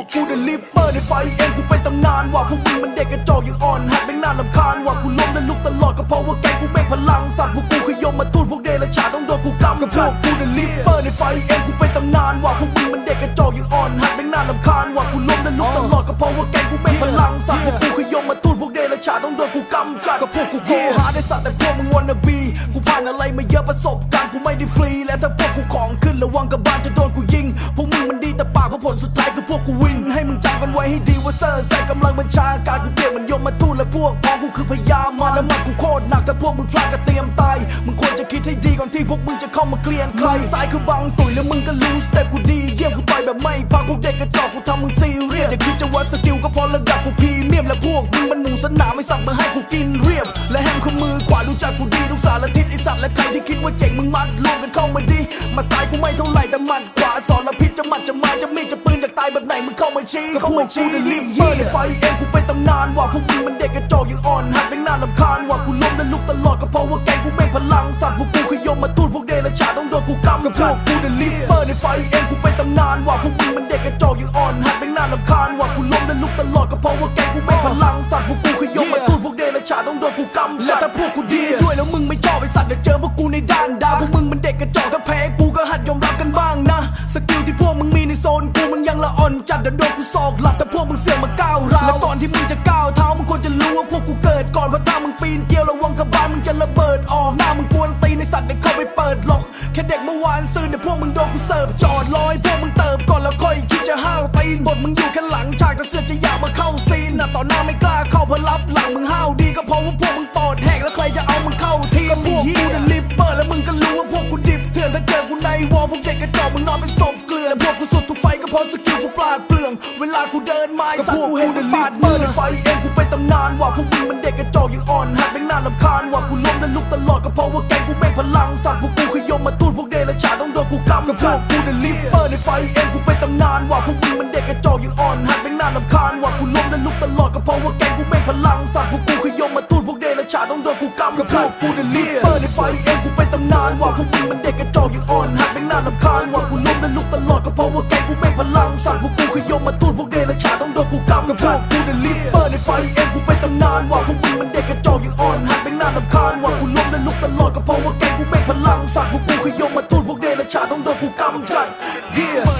วกกูเดลิปเปอร์ในไฟเอ็มกูเป็นตำนานว่ะพวกมึงมันเด็กกระจอกยังอ่อนหัดเป็นหน้าลำคาญว่ะกูล้มและลุกตลอดก็เพราะว่าแกงกูแม่งพลังสัตว์พวกกูคือยมมาทูตพวกเดรัจฉานต้องโดนกูกำกับพวกกูเดลิปเปอร์ในไฟเอ็มกูเป็นตำนานว่ะพวกมึงมันเด็กกระจอกยังอ่อนหัดเป็นหน้าลำคาญว่ะกูล้มและลุกตลอดก็เพราะว่าแกงกูแม่งพลังสัตว์พวกกูคือยมมาทูตพวกเดรัจฉานต้องโดนกูกำจัดก็พวกกูโกหาได้สัตว์แต่พวกมึงวันนบีกูผ่านอะไรมาเยอะประสบการณ์กูไม่ได้ฟรีและถ้าพวกกูของขึ้นระวังกับบานจะ พวกกูวิน ให้มึงจำกันไว้ให้ดีว่าเซอร์ใส่กำลังบัญชาการกูเปรียบเหมันยมมาทูตและพวกพ้องกูคือพยามาแล้วมันกูโคตรหนักถ้าพวกมึงพลาดก็เตรียมตายมึงควรจะคิดให้ดีก่อนที่พวกมึงจะเข้ามาเกลียนใครซ้ายคือบังตุ๋ยแล้วมึงก็รู้สเต็ปกูดีเยี่ยมกูต่อยแบบไม่พักพวกเด็กกระจอกกูทำมึงซีเรียสอย่าคิดจะวัดสกิลก็พอระดับกูพรีเมียมและพวกมึงมันหมูสนามไม่สัตว์มาให้กูกินเรียบ และแฮมข้อมือขวาดูจักกูดีทุกสารทิศไอสัตว์และใครที่คิดว่าเจ๋งมึงมัดรวมกันเข้ามาดีมาซ้ายกูไม่เท่าไหร่แต่มัดขวาสอนละพิษจะมัดจะมาจะมีจะ ไหนมึงเข้ามาชี้เข้ามาชี้ในลิมเบอร์ในไฟเอ็มกูเป็นตำนานว่ะพวกมึงมันเด็กกระจอกยังอ่อนหัดเป็นหน้าลำคาญว่ะกูล้มและลุกตลอดก็เพราะว่าแกงกูไม่พลังสัตว์พวกกูคือยมมาทูตพวกเดรัจฉานต้องโดนกูกำกับพวกกูเดลิเบอร์ในไฟเอ็มกูเป็นตำนานว่ะพวกมึงมันเด็กกระจอกยังอ่อนหัดเป็นหน้าลำคาญว่ะกูล้มและลุกตลอดก็เพราะว่าแกงกูไม่พลังสัตว์พวกกูคือยมมาทูตพวกเดรัจฉานต้องโดนกูกำจัดและถ้าพวกกูดีด้วยแล้วมึงไม่ชอบไอสัตว์เดี๋ยวเจอพวกกูในด้านดาวพวกมึงมันเด็กกระจอกถ้าแพ้กู จัดเดี๋ยวโดนกูศอกหลับแต่พวกมึงเสือกมาก้าวร้าวและก่อนที่มึงจะก้าวเท้ามึงควรจะรู้ว่าพวกกูเกิดก่อนเพราะถ้ามึงปีนเกลียวระวังกระบาลมึงจะระเบิดออกหน้ามึงกวนตีนในสัตว์เด็กเข้าไปเปิดล็อกแค่เด็กเมื่อวานซื้อเนี่ยพวกมึงโดนกูเสิร์ฟจอดรอยพวกมึงเติบก่อนแล้วค่อยคิดจะห้าวตีนบทมึงอยู่แค่หลังฉากแต่เสือกจะอยากมาเข้าซีนน่ะต่อหน้าไม่กล้าเข้าเพราะรับหลังมึงห้าวดีก็เพราะว่าพวกมึงปอดแหกแล้วใครจะเอามึงเข้าทีมพวกกูเดลิปเปอร์แล้วมึงก็รู้ว่าพวกกูดิบเถื่อนถ้าเจอกูในวอลพวกเด็กกระจอกมึงนอนเป็นศพเกลือนพวกกูสุดทุกไฟก็เพ ราะสกิลกูปราดเปรื่อง เวลากูเดินมาไอ้สัตว์กูเห็นเป็นปาดมือในไฟเองกูเป็นตำนานว่ะพวกมึงมันเด็กกระจอกยังอ่อนหัดเป็นหน้าลำคาญว่ะกูล้มและลุกตลอดก็เพราะว่าแกงกูแม่งพลังสัตว์พวกกูคือยมมาทูตพวกเดรัจฉานต้องโดนกูกำกับพวกกูเดลิปเปอร์ในไฟเองกูเป็นตำนานว่ะพวกมึงมันเด็กกระจอกยังอ่อนหัดเป็นหน้าลำคาญว่ะกูล้มและลุกตลอดก็เพราะว่าแกงกูแม่งพลังสัตว์พวกกูคือยมมาทูตพวกเดรัจฉานต้องโดนกูกำกับพวกกูเดลิปเปอร์ในไฟเองกูเป็นตำนานว่ะพวกมึงมันเด็กกระจอกยังอ่อนหัดเป็นหน้าลำคาญว่ะ ราะว่าแกกูไม่พลังสัตว์พวกกูคือยมมาทูดพวกเดรัจฉานต้องโดนกูกำกับพวกกูเดลิปเปอร์ในไฟเองกูเป็นตำนานว่าพวกมึงมันเด็กกระจอกยังอ่อนหัดเป็นหน้าลำคาญว่ากูล้มและลุกตลอดก็เพราะว่าแกกูไม่พลังสัตว์พวกกูคือยมมาทูดพวกเดรัจฉานต้องโดนกูกำจัด Yeah เปิดใ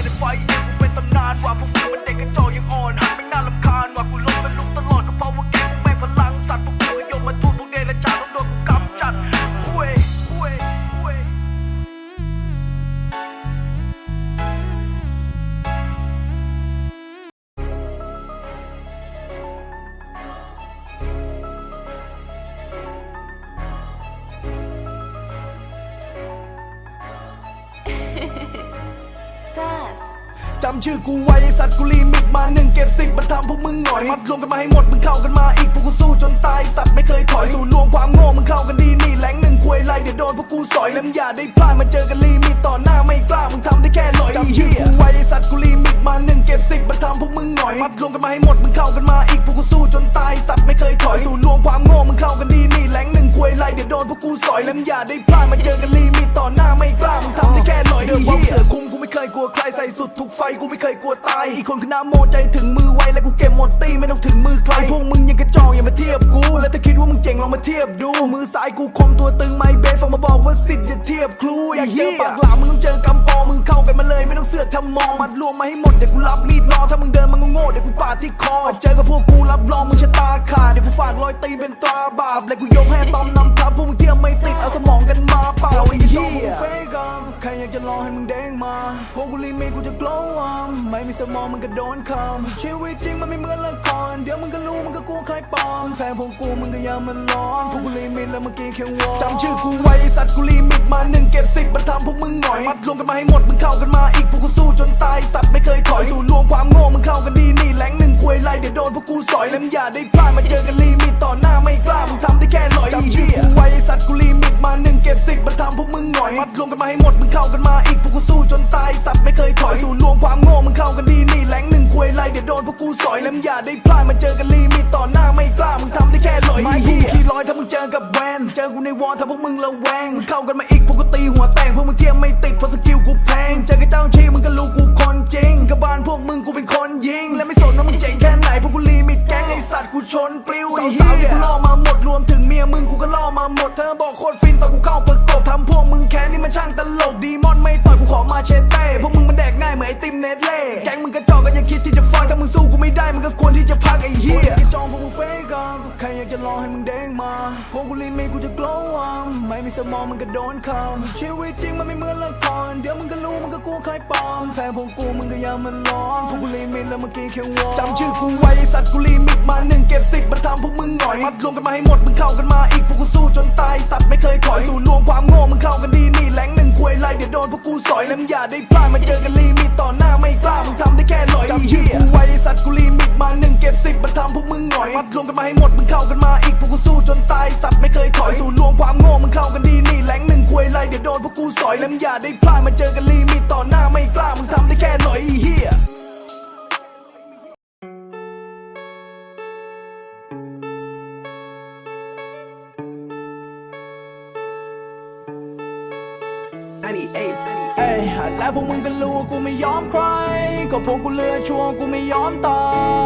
จำชื่อกูไว้ไอ้สัตว์กูลิมิตมาหนึ่งเก็บสิบมันทำพวกมึงหน่อยมัดรวมกันมาให้หมดมึงเข้ากันมาอีกพวกกูสู้จนตายสัตว์ไม่เคยถอยสู่รวมความโง่มึงเข้ากันดีนี่แหลงหนึ่งควยไรเดี๋ยวโดนพวกกูสอยแล้วอย่าได้พลาดมาเจอกันลิมิตต่อหน้าไม่กล้ามึงทำได้แค่ลอยจำชื่อกูไว้ไอ้สัตว์กูลิมิตมาหนึ่งเก็บสิบมันทำพวกมึงหน่อยมัดรวมกันมาให้หมดมึงเข้ากันมาอีกพวกกูสู้จนตายสัตว์ไม่เคยถอยสู่รวมความโง่มึงเข้ากันดีนี่แหลงหนึ่งควยไรเดี๋ยวโดนพวกกูสอยแล้วอย่าได้พลาดมาเจอกันลิ ลัวใครใส่สุดทุกไฟกูไม่เคยกลัวตายอีกคนคือน้ำโมใจถึงมือไวและกูเก็บหมดตีไม่ต้องถึงมือใครพวกมึงยังกระจอกอย่ามาเทียบกู และถ้าคิดว่ามึงเจ๋งลองมาเทียบดู มือซ้ายกูคมตัวตึงไม้เบสฟังมาบอกว่าสิทธิ์อย่าเทียบครูอยากเจอปากหลามมึงต้องเจอกำปองมึงเข้ากันมาเลยไม่ต้องเสือกทำมองมัดรวมมาให้หมดเดี๋ยวกูรับมีดรอถ้ามึงเดินมันก็โง่เดี๋ยวกูปาดที่คอเจอกับพวกกูรับรองมึงชะตาขาดเดี๋ยวกูฝากรอยตีนเป็นตราบาปและกูยกให้ตอมนำทัพพวกมึงเทียมไม่ติดเอาสมองกันมา ใครอยากจะลองให้มึงเด้งมาพวกกูรีเมคกูจะ glow อัมไม่มีสมองมึงก็โดนคำชีวิตจริงมันไม่เหมือนละคร เดี๋ยวมึงก็รู้มึงก็กลัวใครปลอมแฟนพวกกูมึงก็อย่ามันร้อนพวกกูลิมิตแล้วเมื่อกี้แค่วอจำชื่อกูไว้ไอ้สัตว์กูลิมิตมาหนึ่งเก็บสิบมันทำพวกมึงหน่อย มัดรวมกันมาให้หมดมึงเข้ากันมาอีกพวกกูสู้จนตายสัตว์ไม่เคยถอยสู่รวมความโง่มึงเข้ากันดีนี่แหลงหนึ่งควยไรเดี๋ยวโดนพวกกูสอยแล้วมึงอย่าได้พลาดมาเจอกันลิมิตต่อหน้าไม่กล้ามึงทำได้แค่ลอยจำชื่อกูไว้ไอ้สัตว์กูลิมิตมาหนึ่งเก็บสิบมันทำพวกมึงหน่อยมัดรวมกันมาให้หมดมึงเข้ากันมาอีกพวกกูสู้จนตายสัตว์ไม่เคยถอยสู่รวมความโง่มึงเข้ากันดีนี่แหลงหนึ่งควยไรเดี๋ยวโดนพวกกูสอยแล้วอย่าได้พลาดมาเจอกันลีมีต่อหน้าไม่กล้ามึงทำได้แค่ลอยไม่ฮีขี่ลอยถ้ามึงเจอกับแวนเจอกูในวอลถ้าพวกมึงระแวงเข้ากันมาอีกพวกกูตีหัวแตกพวกมึงเทียมไม่ติดเพราะสกิลกูแพงเจอกับเจ้าชีมึงก็รู้กูคนจริงกับบ้านพวกมึงกูเป็นคนยิงและไม่สนว่ามึงเจ๋งแค่ไหนพวกกูลีมิดแก๊งไอสัตว์กูชนปลิวสาวๆกูล่อมาหมดรวมถึงเมียมึงกูก็ล่อมาหมดเธอบอกโคตร พวกกูลีมีกูจะ glow up ไม่มีสมองมึงก็โดนคำชีวิตจริงมันไม่เหมือนละครเดี๋ยวมึงก็รู้มึงก็กลัวใครปลอมแพ้พวกกูมึงก็ยังมันร้อนพวกกูลีมิตแล้วเมื่อกี้แค่วอนจำชื่อกูไว้ไอสัตว์กูลีมิตมาหนึ่งเก็บสิบมาทำพวกมึงหน่อยมัดรวมกันมาให้หมดมึงเข้ากันมาอีกพวกกูสู้จนตายสัตว์ไม่เคยถอยสู่รวมความโง่มึงเข้ากันดีนี่แหลงหนึ่งควยไรเดี๋ยวโดนพวกกูสอยแล้วมึงอย่าได้พลาดมาเจอกันลีมิตต่อหน้าไม่กล้ามึงทำได้แค่หลอยจำชื่อกูไว้ไอสัตว์กูลีมิตมาหนึ่งเก็บสิบมาทำพวกมึงหน่อยมัดรวมกันมาให้หมดมึงเข้ากันมาอีกพวกกูสู้จนตายสัตว์ไม่เคยถอยสู่รวมความโง่มึงเข้ากันดีนี่แหลงหนึ่งควยไรเดี๋ยวโดนพวกกูสอยแล้วมึงอย่าได้พลาดมาเจอกันลีมิตต่อหน้าไม่กล้ามึงทำได้แค่หลอยไอ้เหี้ย พวกมึงก็รู้ว่ากูไม่ยอมใคร ก็พวกกูเลือชัวกูไม่ยอมตา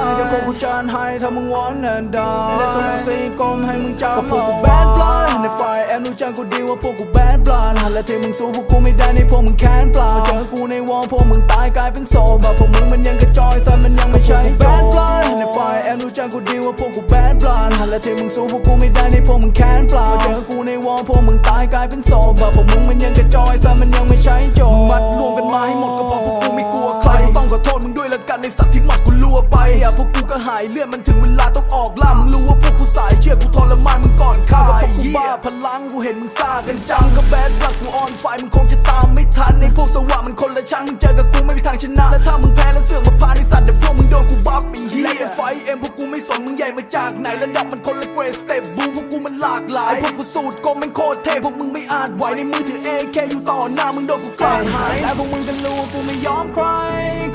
ยเดี๋ยวพวกกูจานให้ถ้ามึงวอนแอนดาและส่งสีกลมให้มึงจำก็พวกกูแบดบลัดในไฟแอน จักกูดีว่าพวกกูแบดบลัดและที่มึงสู้พวกกูไม่ได้ในพวกมึงแค้นเปล่าเจอกูในวอลพวกมึงตายกลายเป็นโซบะพวกมึงมันยังกระจอยซันมันยังไม่ใช่แบดบลัดในไฟแอมรู้จักกูดีว่าพวกกูแบดบลัดและที่มึงสู้พวกกูไม่ได้ในพวกมึงแค้นเปล่าเจอกูในวอลพวกมึงตายกลายเป็นโซบะพวกมึงมันยังกระจอยซันมันยังไม่ใช่โจมัดรวมกันมาให้หมดก็พราะพวกกูไม่กลัวใคร ต้องขอโทษมึงด้วยละกันในสัตว์ที่หมัดกูลัวไปอะพวกกูก็หายเลือดมันถึงเวลาต้องออกล่ามึงรู้ว่าพวกกูสายเชื่อกูทรมานมึงก่อนฆ่าพวกกูบ้าพลังกูเห็นมึงซ่ากันจังก็แบดรักกูออนไฟมึงคงจะตามไม่ทันในพวกสวะมันคนละชั้นมึงเจอกับกูไม่มีทางชนะและถ้ามึงแพ้แล้วเสือกมาพาในสัตว์เดี๋ยวพวกมึงโดนกูบัฟอีเหี้ยและในไฟเอ็มพวกกูไม่สนมึงใหญ่มาจากไหนระดับมันคนละเกรดสเต็ปบูพวกกูมันหลากหลายพวกกูสูตรโกงแม่งโคตรเท่พวกมึงไม่อาจไหวในมือถือ AK อยู่ ต่อหน้ามึงโดนกูกลาดหายและพวกมึงก็รู้ว่ากูไม่ยอมใคร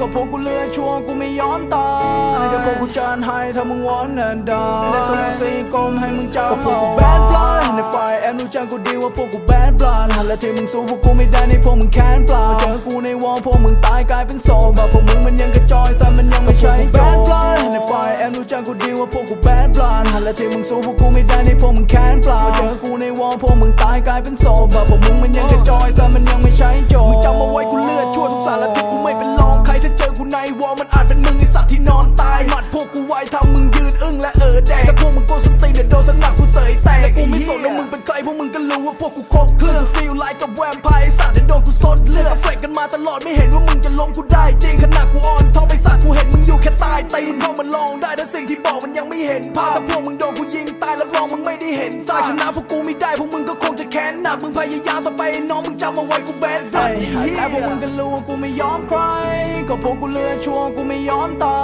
ก็พวกกูเลือชัวร์กูไม่ยอมตายเดี๋ยวพวกกูจานให้ถ้ามึงวอนแอนดาและส่งสีกลมให้มึงจำก็พวกกูแบดบลัดในไฟแอมรู้จักกูดีว่าพวกกูแบดบลัดและที่มึงสู้พวกกูไม่ได้ในพวกมึงแค้นเปล่าเจอกูในวอลพวกมึงตายกลายเป็นโซบะพวกมึงมันยังกระจอยซันมันยังไม่ใช่แบดบลัดในไฟแอมรู้จักกูดีว่าพวกกูแบดบลัดและที่มึงสู้พวกกูไม่ได้ในพวกมึงแค้นเปล่า ตายกลายเบพวกมึงมันยังกระจอยซะมันยังไม่ใช่โจมึงจำมาไว้กูเลือดชั่วทุกสารทิศกูไม่เป็นรองใครถ้าเจอกูในวอลมันอาจเป็นมึงไอสัตว์ที่นอนตายหมัดพวกกูไวทำมึงยืนอึ้งและเออแดงแต่พวกมึงโกนสนตีนเดี๋ยวโดนสนักกูเสยแตกแต่กูไม่สนว่ามึงเป็นใครพวกมึงก็รู้ว่าพวกกูครบเครื่องฟีลไลค์กับแวมไพร์สัตว์ ดี๋ยวโดนกูซดเลือดเฟกกันมาตลอดไม่เห็นว่ามึงจะล้มกูได้จริงขนาดกูอ่อนท็อปไอสัตว์กูเห็นมึงอยู่แค่ใต้ตีนเข้ามาลองได้แต่สิ่งที่บอกมันยังไม่เห็นภาพถ้าพวกมึงโดนกูยิงตายแล้วรองมึงไม่ได้เห็นสายชนะพวกกูไม่ได้พวกมึงก็คงจะแค้นหนักมึงพยายามต่อไปไอ้น้องมึงจำเอาไว้กูแบดบลัดและพวกมึงก็รู้ว่ากูไม่ยอมใคร ก็พวกกูเลือชัวร์กูไม่ยอมตา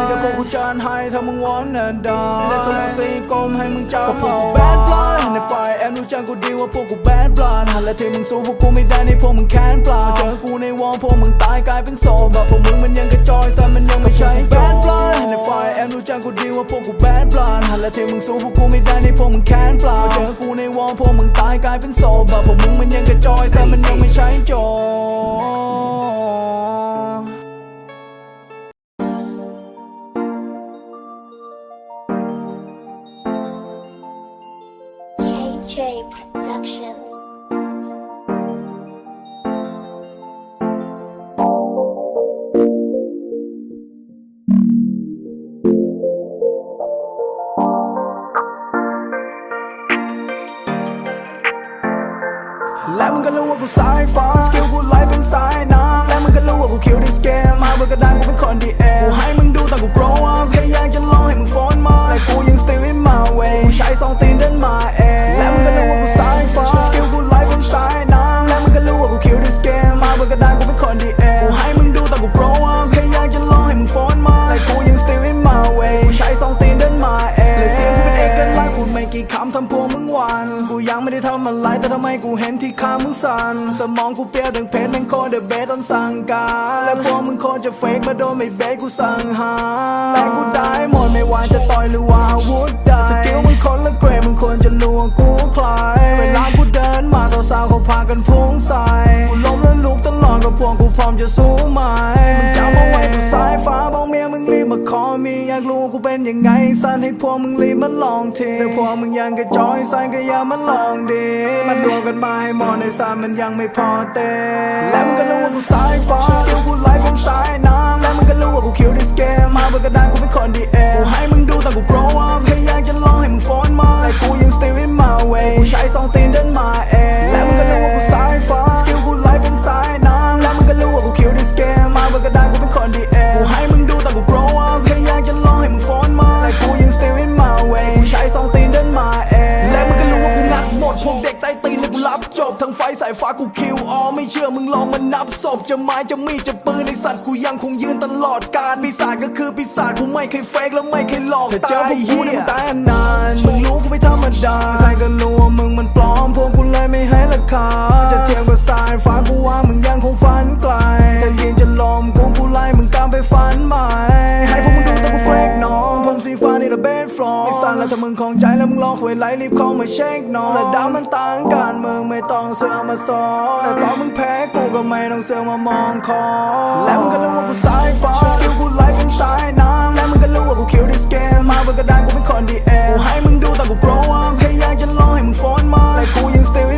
ยเดี๋ยวพวกกูจานให้ถ้ามึงวอนแอนดาและส่งสีกลมให้มึงจำก็พวกกูแบดบลัดในไฟแอมรู้จักกูดีว่าพวกกูแบดบลัดและที่มึงสู้พวกกูไม่ได้นี่พวกมึงแค้นเปล่าเจอกูในวอลพวกมึงตายกลายเป็นโซบบพวกมึงมันยังกระจอยซันมันยังไม่ใช่แบดบลัดในไฟแอมรู้จักกูดีว่าพวกกูแบดบลันและที่มึงสู้พวกกูไม่ได้ในพวกมึงแค้นเปล่าเจอกูในวอลพวกมึงตายกลายเป็นโซบบพวกมึงมันยังกระจอยซันมันยังไม่ใช่จบ กูสายฟ้าสกิลกูไล่เป็นสายน้ำและมึงก็รู้ว่ากูคิวดิสเกมมาเบอร์กระดานกูเป็นคนดีเอกูให้มึ สั่นสมองกูเปรี้ยวถึงเพชรแม่งโคตรเดอะเบสตอนสั่งการและพวกมึงโคตรจะเฟกมาโดนไม่เบสกูสั่งหาแต่กูได้หมดไม่ว่าจะต่อยหรือว่าอาวุธใดสกิลมึงคนละเกรดมึงควรจะรู้ว่ากูใครเวลากู เดินมาสาวๆเขาพากันพุ่งใส่กูล้มแล้วลุกตลอดกับพวกกูพร้อมจะสู้ไหมมึงจำเอาไว้กูสายฟ้าบอกเมียมึงรีบมาขอมีอยากรู้กูเป็นยังไงสันให้พวกมึงรีบมาลองทีแต่พวกมึงยังกระจอยสันก็อย่ามาลองดีมันรวมกันมาให้หมดในสารมันยังไม่พอเต้และมึงก็รู้ว่ากูกูสายฟ้าสกิลกูไหลเป็นสายน้ำและมึงก็รู้ว่ากูคิวดิสเกมมาบนกระดานกูเป็นคนดีเพจะไม้จะมีดจะปืนในสัตว์กูยังคงยืนตลอดการปีศาจก็คือปีศาจกูไม่เคยเฟกและไม่เคยหลอกแต่เจอพวกกูเนี่ยมึงตายนานมึงรู้กูไม่ธรรมดาใครก็รู้ว่ามึงมันปลอมพวกกูเลยไม่ให้ราคาจะเทียมกับสายฟ้ากูว่ามึงยังคงฝันไกลจะยิงจะลมกูกูไล่มึงตามไปฝันใหม่ให้พวกมึงดูแต่กูเฟกน้องผมสีฟ้านี่ระเบสฟลอร์ไม่สั่นแล้วถ้ามึงของใจแล้วมึงลองคุยไล่รีบเข้ามาเช็คน้องแต่ดาวมันต่างกันมึงไม่ต้ องเสือกมาสอนแต่ตอนมึงแพ้กูก็ไม่ต้องเสือกมามองคอแล้วมึงก็รู้ว่ากูสายฟ้าสกิลกูไล่เป็นสายน้ำและมึงก็รู้ว่ากูคิวดิสเกมมาบนกระดานกูเป็นคนดีเอกูให้มึงดูแต่กูโปรว่าพยายามจะลองให้มึงฟ้อนมาแต่กูยัง still in my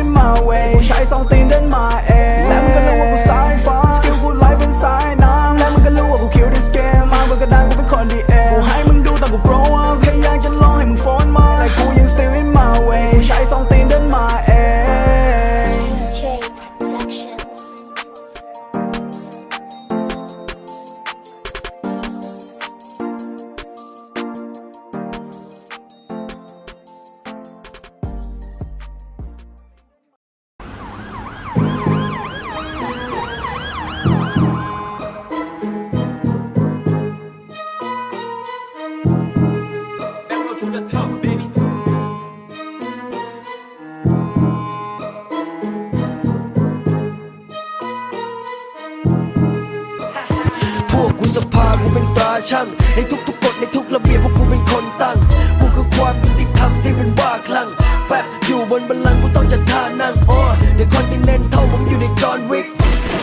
ช่างในทุกๆกฎในทุกระเบียบพวกกูเป็นคนตั้ง กูคือความยุติธรรมที่เป็นบ้าคลั่งแป๊บอยู่บนบัลลังก์กูต้องจัดท่านั่งอ้อเดี๋ยวคอนติเนนเท่าผมอยู่ในจอห์นวิก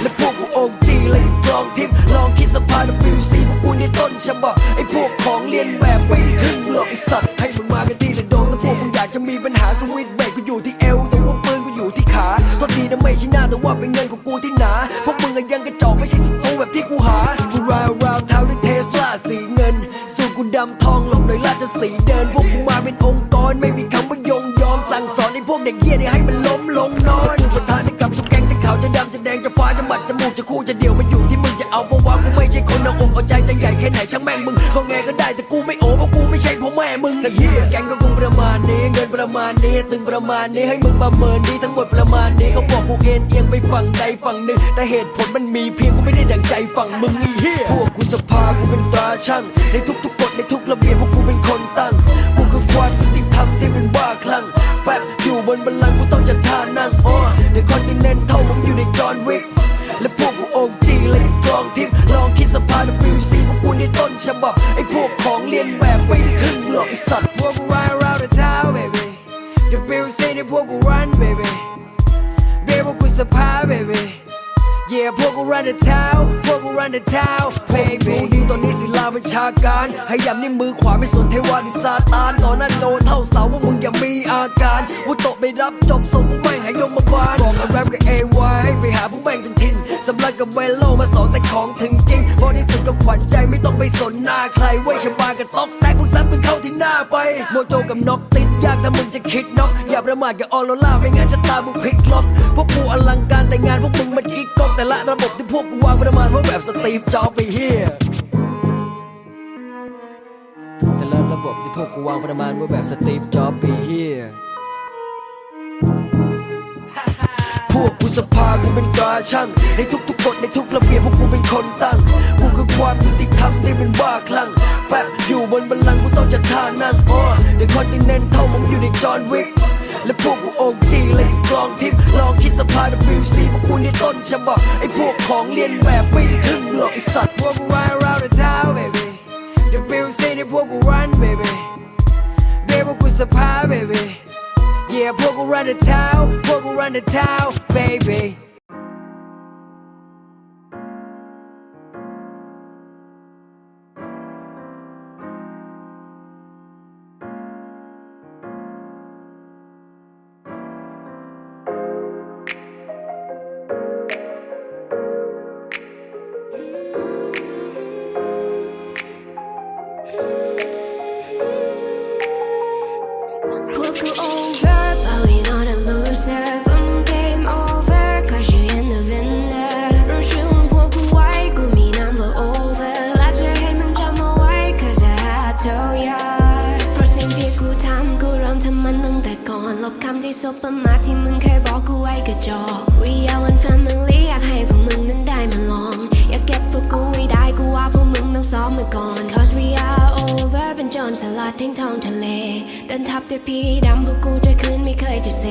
และพวกกูโองจีเลยกลองทิพย์ลองคิดสภา WC พวกกูนี่ต้นฉบับไอ้พวกของเรียนแบบไม่ได้ครึ่งหรอกไอ้สัตว์ให้มึงมากันที่ละโดนถ้าพวกมึงอยากจะมีปัญหาสวิตเบรกกูอยู่ที่เอวแต่ว่าปืนกูอยู่ที่ขาโทษทีนะไม่ใช่หน้าแต่ว่าเป็นเงินของกูที่หนาพวกมึงอะยังกระจอกไม่ใช่ศัตรูแบบที่กูหา ดำทองหลบหน่อยราชสีเดินพวกกูมาเป็นองค์กร ไม่มีคำว่ายงยอมสั่งสอนให้พวกเด็กเหี้ยเนี่ยให้มันล้มลงนอนกูประทานให้กับทุกแก๊งจะขาวจะดำจะแดงจะฟ้าจะหมัดจะมูกจะคู่จะเดี่ยวมันอยู่ที่มึงจะเอาเพราะว่ากูไม่ใช่คนเอาอกเอาใจจะใหญ่แค่ไหนช่างแม่งมึงก็แงก็ได้แต่กู อแม่มึงแต่เหี้ยแก๊งก็คงประมาณนี้ เงินประมาณนี้ตึงประมาณนี้ให้มึงประเมินดีทั้งหมดประมาณนี้เขาบอกกูเอ็นเอียงไปฝั่งใดฝั่งหนึ่งแต่เหตุผลมันมีเพียงกูไม่ได้ดังใจฝั่งมึงไอ้เหี้ยพวกกูสภากูเป็นตราช่างในทุกๆกฎในทุกระเบียบพวกกูเป็นคนตั้งกูคือความยุติธรรมที่เป็นบ้าคลั่งแป๊บอยู่บนบัลลังก์กูต้องจัดท่านั่งอ้อเดี๋ยวคอนติเนนเท่ามึงอยู่ในจอห์นวิกและพวก ฉบับไอ้พวกของเรียนแบบไม่ได้ครึ่งหรอกไอ้สัตว์พวกกู ride around the town baby WC นี่พวกกู run baby เรียกพวกกูสภา baby Yeah พวกกู run the town พวกกู run the town baby รู้ดีตอนนี้ศิลาบัญชาการให้ยำนิ้วมือขวาไม่สนเทวานิซาตานต่อหน้าโจเท่าเสาว่ามึงอย่ามีอาการวุโตไม่รับจบส่งพวกแม่งให้ยมมาบาลบอกกับแรปกับ AY ให้ไปหาพวกแม่งถึงถิ่น สำลักกับเวลโลมาสอนแต่ของถึงจริงบริสุทธิ์กับขวัญใจไม่ต้องไปสนหน้าใครไว้ชบากับตอกแตกพวกซ้ำมึงเข้าที่หน้าไป โมโจกับนกติดยากถ้ามึงจะคิดนกอย่าประมาทกับออโรล่าไม่งั้นชะตามึงพลิกล็อกพวกกูอลังการแต่งานพวกมึงมันกิ๊กก๊อกแต่ละระบบที่พวกกูวางประมาณว่าแบบสตีฟจ็อบไปเฮียแต่ละระบบที่พวกกูวางประมาณว่าแบบสตีฟจ็อบปีเฮีย วกกูสภากูเป็นตราช่างในทุกๆกฎในทุกระเบียบพวกกูเป็นคนตั้ง กูคือความยุติธรรมที่เป็นบ้าคลั่งแป๊บอยู่บนบัลลังก์กูต้องจัดท่านั่งอ้อเดี๋ยวคอนติเนนเท่ามึงอยู่ในจอห์นวิกและพวกกูโองจีเลยกลองทิพย์ลองคิดสภา WC พวกกูนี่ต้นฉบับไอ้พวกของเรียนแบบไม่ได้ครึ่งหรอกไอ้สัตว์พวกกู ride around the town baby WC นี่พวกกู run baby เรียกพวกกูสภา the town, walk around the town, baby. Look who owns บประมาทที่มึงเคยบอกกูไว้กระจอก We are one family อยากให้พวกมึงนั้นได้มาลอง อยากเก็บพวกกูไว้ได้กูว่าพวกมึงต้องซ้อมมาก่อน Cause we are over เป็นโจรสลัดทิ้งท้องทะเลเดินทับด้วยพี่ดำพวกกูจะคืนไม่เคยจะเซ